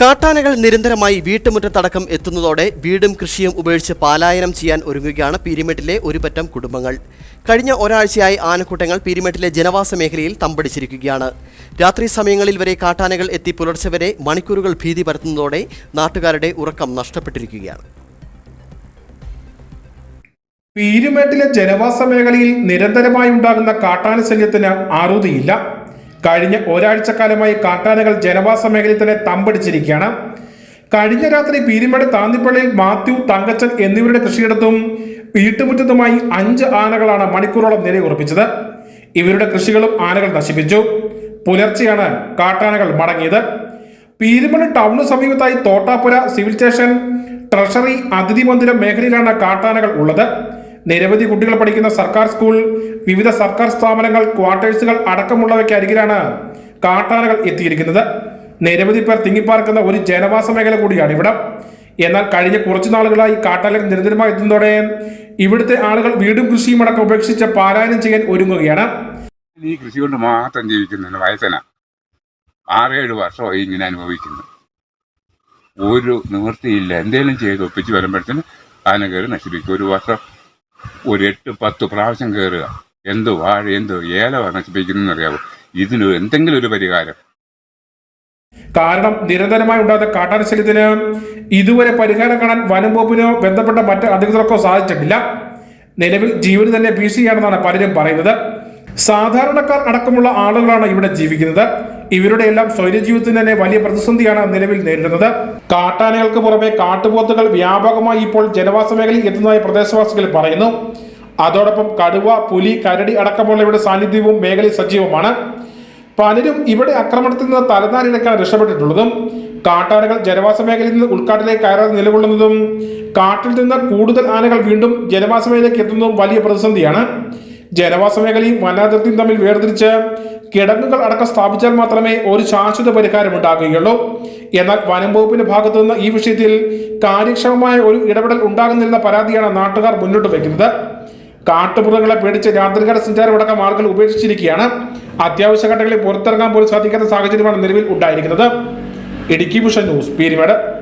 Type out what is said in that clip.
കാട്ടാനകൾ നിരന്തരമായി വീട്ടുമുറ്റത്തടക്കം എത്തുന്നതോടെ വീടും കൃഷിയും ഉപേക്ഷിച്ച് പാലായനം ചെയ്യാൻ ഒരുങ്ങുകയാണ് പീരിമേട്ടിലെ ഒരുപറ്റം കുടുംബങ്ങൾ. കഴിഞ്ഞ ഒരാഴ്ചയായി ആനക്കൂട്ടങ്ങൾ പീരിമേട്ടിലെ ജനവാസ മേഖലയിൽ തമ്പടിച്ചിരിക്കുകയാണ്. രാത്രി സമയങ്ങളിൽ വരെ കാട്ടാനകൾ എത്തി പുലർച്ചെ വരെ മണിക്കൂറുകൾ ഭീതി പരത്തുന്നതോടെ നാട്ടുകാരുടെ ഉറക്കം നഷ്ടപ്പെട്ടിരിക്കുകയാണ്. പീരുമേട്ടിലെ ജനവാസ മേഖലയിൽ നിരന്തരമായി ഉണ്ടാകുന്ന കാട്ടാന ശല്യത്തിന് അറുതിയില്ല കഴിഞ്ഞ ഒരാഴ്ചക്കാലമായി കാട്ടാനകൾ ജനവാസ മേഖലയിൽ തന്നെ തമ്പടിച്ചിരിക്കുകയാണ്. കഴിഞ്ഞ രാത്രി പീരിമട താന്നിപ്പള്ളിയിൽ മാത്യു തങ്കച്ചൻ എന്നിവരുടെ കൃഷിയിടത്തും വീട്ടുമുറ്റത്തുമായി അഞ്ച് ആനകളാണ് മണിക്കൂറോളം നിലയുറപ്പിച്ചത്. ഇവരുടെ കൃഷികളും ആനകൾ നശിപ്പിച്ചു. പുലർച്ചെയാണ് കാട്ടാനകൾ മടങ്ങിയത്. പീരുമേട് ടൗണിന് സമീപത്തായി തോട്ടാപ്പുര സിവിൽ സ്റ്റേഷൻ ട്രഷറി അതിഥി മന്ദിരം മേഖലയിലാണ് കാട്ടാനകൾ ഉള്ളത്. നിരവധി കുട്ടികൾ പഠിക്കുന്ന സർക്കാർ സ്കൂൾ വിവിധ സർക്കാർ സ്ഥാപനങ്ങൾ ക്വാർട്ടേഴ്സുകൾ അടക്കമുള്ളവയ്ക്ക് അരികിലാണ് കാട്ടാനകൾ എത്തിയിരിക്കുന്നത്. നിരവധി പേർ തിങ്ങിപ്പാർക്കുന്ന ഒരു ജനവാസ മേഖല കൂടിയാണ് ഇവിടം. എന്നാൽ കഴിഞ്ഞ കുറച്ചു നാളുകളായി കാട്ടാനകൾ നിരന്തരമായി എത്തുന്നതോടെ ഇവിടുത്തെ ആളുകൾ വീടും കൃഷിയും അടക്കം ഉപേക്ഷിച്ച് പാരായണം ചെയ്യാൻ ഒരുങ്ങുകയാണ്. ഈ കൃഷി കൊണ്ട് മാത്രം ജീവിക്കുന്നുണ്ട് വയസ്സന ആറേഴ് വർഷം ഇങ്ങനെ അനുഭവിക്കുന്നു. ഒരു നിവൃത്തിയില്ല. എന്തെങ്കിലും ചെയ്ത് ഒപ്പിച്ച് വരുമ്പോഴത്തേന് ആന കയറി നശിപ്പിക്കും. ഒരു വർഷം ഒരു എട്ട് പത്ത് പ്രാവശ്യം കയറുക എന്ത് വാഴ എന്ത് ഏല നശിപ്പിക്കുന്നു അറിയാവോ? ഇതിന് എന്തെങ്കിലും ഒരു പരിഹാരം. കാരണം നിരന്തരമായി ഉണ്ടാകുന്ന കാട്ടാനശല്യത്തിന് ഇതുവരെ പരിഹാരം കാണാൻ വനം വകുപ്പിനോ ബന്ധപ്പെട്ട മറ്റ് അധികൃതർക്കോ സാധിച്ചിട്ടില്ല. നിലവിൽ ജീവന് തന്നെ ഭീഷണിയാണെന്നാണ് പലരും പറയുന്നത്. സാധാരണക്കാർ അടക്കമുള്ള ആളുകളാണ് ഇവിടെ ജീവിക്കുന്നത്. ഇവരുടെ എല്ലാം സ്വൈര്യജീവിതത്തിന് തന്നെ വലിയ പ്രതിസന്ധിയാണ് നിലവിൽ നേരിടുന്നത്. കാട്ടാനകൾക്ക് പുറമെ കാട്ടുപോത്തുകൾ വ്യാപകമായി ഇപ്പോൾ ജനവാസ മേഖലയിൽ എത്തുന്നതായി പ്രദേശവാസികൾ പറയുന്നു. അതോടൊപ്പം കടുവ പുലി കരടി അടക്കമുള്ളവയുടെ സാന്നിധ്യവും മേഖലയിൽ സജീവമാണ്. പലരും ഇവിടെ ആക്രമണത്തിൽ നിന്ന് തലനാരിഴക്കാണ് രക്ഷപ്പെട്ടിട്ടുള്ളതും കാട്ടാനകൾ ജനവാസ മേഖലയിൽ നിന്ന് ഉൾക്കാട്ടിലേക്ക് കയറാതെ നിലകൊള്ളുന്നതും കാട്ടിൽ നിന്ന് കൂടുതൽ ആനകൾ വീണ്ടും ജനവാസ മേഖലയിലേക്ക് എത്തുന്നതും വലിയ പ്രതിസന്ധിയാണ്. ജനവാസ മേഖലയും വനാതിർത്തിയും തമ്മിൽ വേർതിരിച്ച് കിടങ്ങുകൾ അടക്കം സ്ഥാപിച്ചാൽ മാത്രമേ ഒരു ശാശ്വത പരിഹാരം ഉണ്ടാകുകയുള്ളൂ. എന്നാൽ വനം വകുപ്പിന്റെ ഭാഗത്തു നിന്ന് ഈ വിഷയത്തിൽ കാര്യക്ഷമമായ ഒരു ഇടപെടൽ ഉണ്ടാകുന്നില്ലെന്ന പരാതിയാണ് നാട്ടുകാർ മുന്നോട്ട് വയ്ക്കുന്നത്. കാട്ടുമൃഗങ്ങളെ പേടിച്ച് രാത്രികാല സഞ്ചാരമടക്കം ആളുകൾ ഉപേക്ഷിച്ചിരിക്കുകയാണ്. അത്യാവശ്യ ഘട്ടങ്ങളിൽ പുറത്തിറങ്ങാൻ പോലും സാധിക്കാത്ത സാഹചര്യമാണ് നിലവിൽ ഉണ്ടായിരിക്കുന്നത്. Idukki vision news Peerumedu.